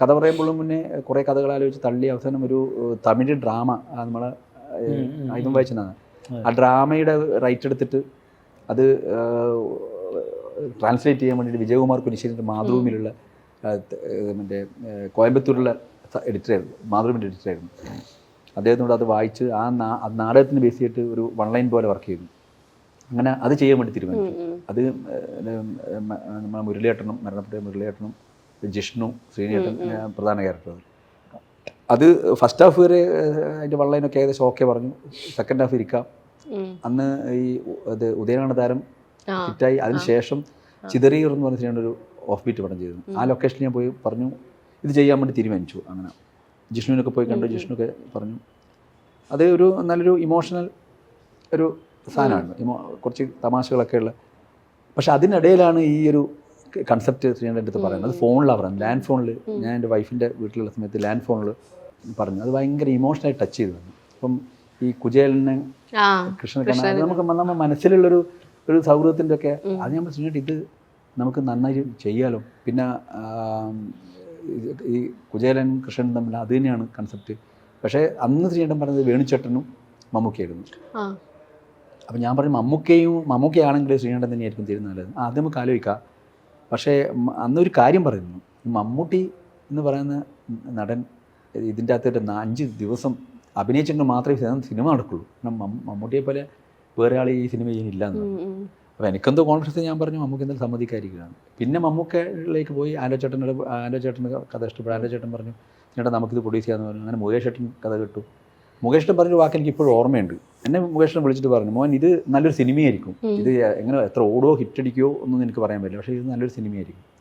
കഥ പറയുമ്പോഴും മുന്നേ കുറേ കഥകൾ ആലോചിച്ച് തള്ളി അവസാനം ഒരു തമിഴ് ഡ്രാമ നമ്മൾ ഇതും വായിച്ചതാണ്. ആ ഡ്രാമയുടെ റൈറ്റ് എടുത്തിട്ട് അത് ട്രാൻസ്ലേറ്റ് ചെയ്യാൻ വേണ്ടിയിട്ട് വിജയകുമാർ കുനിശ്ശേരിന്റെ മാതൃഭൂമിയിലുള്ള മറ്റേ കോയമ്പത്തൂരിലുള്ള എഡിറ്ററായിരുന്നു. മാതൃഭൂമിന്റെ എഡിറ്ററായിരുന്നു. അദ്ദേഹത്തിനോട് അത് വായിച്ച് ആ നാടകത്തിന് ബേസ് ചെയ്തിട്ട് ഒരു വൺ ലൈൻ പോലെ വർക്ക് ചെയ്തു. അങ്ങനെ അത് ചെയ്യാൻ വേണ്ടി തീരുമാനിച്ചു. അത് നമ്മുടെ മുരളിയേട്ടനും മരണപ്പെട്ട മുരളിയേട്ടനും ജിഷ്ണു ശ്രീനേട്ടൻ പ്രധാന ക്യാരക്ടർ അത് ഫസ്റ്റ് ഹാഫ് വരെ അതിന്റെ വള്ളതിനൊക്കെ ഏകദേശം ഓക്കെ പറഞ്ഞു. സെക്കൻഡ് ഹാഫ് ഇരിക്കാം. അന്ന് ഈ അത് ഇത് ഉദയനാണ് താരം. ഹിറ്റായി അതിനുശേഷം ചിതറിയർ എന്ന് പറഞ്ഞ സിനിമയുടെ ഒരു ഓഫ് ബീറ്റ് പടം ചെയ്തു. ആ ലൊക്കേഷനിൽ ഞാൻ പോയി പറഞ്ഞു ഇത് ചെയ്യാൻ വേണ്ടി തീരുമാനിച്ചു. അങ്ങനെ. ജിഷ്ണുവിനൊക്കെ പോയി കണ്ടു ജിഷ്ണുക്കെ പറഞ്ഞു. അത് ഒരു നല്ലൊരു ഇമോഷണൽ ഒരു സാധനമാണ്. ഇമോ കുറച്ച് തമാശകളൊക്കെ ഉള്ള. പക്ഷെ അതിനിടയിലാണ് ഈ ഒരു കൺസെപ്റ്റ് ശ്രീയുടെ അടുത്ത് പറയുന്നത് അത് ഫോണിലാണ് പറയുന്നത്. ലാൻഡ് ഫോണിൽ ഞാൻ എന്റെ വൈഫിന്റെ വീട്ടിലുള്ള സമയത്ത് ലാൻഡ് ഫോണിൽ പറഞ്ഞു. അത് ഭയങ്കര ഇമോഷണലായി ടച്ച് ചെയ്തു. തന്നു. അപ്പം ഈ കുചേലനെ ആ കൃഷ്ണൻ നമുക്ക് നമ്മുടെ മനസ്സിലുള്ളൊരു ഒരു സൗഹൃദത്തിന്റെ ഒക്കെ അത് ഞാൻ പറഞ്ഞിട്ട് ഇത് നമുക്ക് നന്നായി ചെയ്യാലോ. പിന്നെ ഈ കുജേലൻ കൃഷ്ണൻ തമ്മിൽ അത് തന്നെയാണ് കൺസെപ്റ്റ് പക്ഷേ അന്ന് ശ്രീനേട്ടൻ പറഞ്ഞത് വേണുചേട്ടനും മമ്മൂക്കയായിരുന്നു. അപ്പം ഞാൻ പറഞ്ഞു മമ്മൂക്കയും മമ്മൂക്കയാണെങ്കിൽ ശ്രീനേട്ടൻ തന്നെയായിരിക്കും തീരുന്നത് നല്ലത്. ആദ്യം നമുക്ക് ആലോചിക്കാം. പക്ഷേ അന്നൊരു കാര്യം പറയുന്നു. മമ്മൂട്ടി എന്ന് പറയുന്ന നടൻ ഇതിന്റെ അകത്തൊരു അഞ്ച് ദിവസം അഭിനയിച്ചെങ്കിൽ മാത്രമേ സിനിമ- നടക്കുള്ളൂ. കാരണം മമ്മൂട്ടിയെ പോലെ വേറെ ആൾ ഈ സിനിമ ചെയ്യുന്നില്ല എന്ന്. അപ്പോൾ എനിക്കെന്തോ കോൺഫിഡൻസ് ഞാൻ പറഞ്ഞു മമ്മൂക്ക് എന്തായാലും സമ്മതിക്കാതിരിക്കുകയാണ്. പിന്നെ മമ്മൂക്കയിലേക്ക് പോയി ആലോ ചേട്ടനോട് ആലോ ചേട്ടന്റെ കഥ ഇഷ്ടപ്പെട്ടു. ആലോ ചേട്ടൻ പറഞ്ഞു ചേട്ടാ നമുക്കിത് പ്രൊഡ്യൂസ് ചെയ്യാമെന്ന് പറഞ്ഞു. അങ്ങനെ മുകേഷ് ചേട്ടൻ കഥ കിട്ടു. മുകേഷ് ചേട്ടൻ പറഞ്ഞൊരു വാക്ക് എനിക്ക് ഇപ്പോഴും ഓർമ്മയുണ്ട്. എന്നെ മുകേഷിനെ വിളിച്ചിട്ട് പറഞ്ഞു മോൻ ഇത് നല്ലൊരു സിനിമയായിരിക്കും. ഇത് എങ്ങനെ എത്ര ഓടോ ഹിറ്റ് അടിക്കോ ഒന്നും എനിക്ക് പറയാൻ പറ്റില്ല. പക്ഷേ ഇത് നല്ലൊരു സിനിമയായിരിക്കും.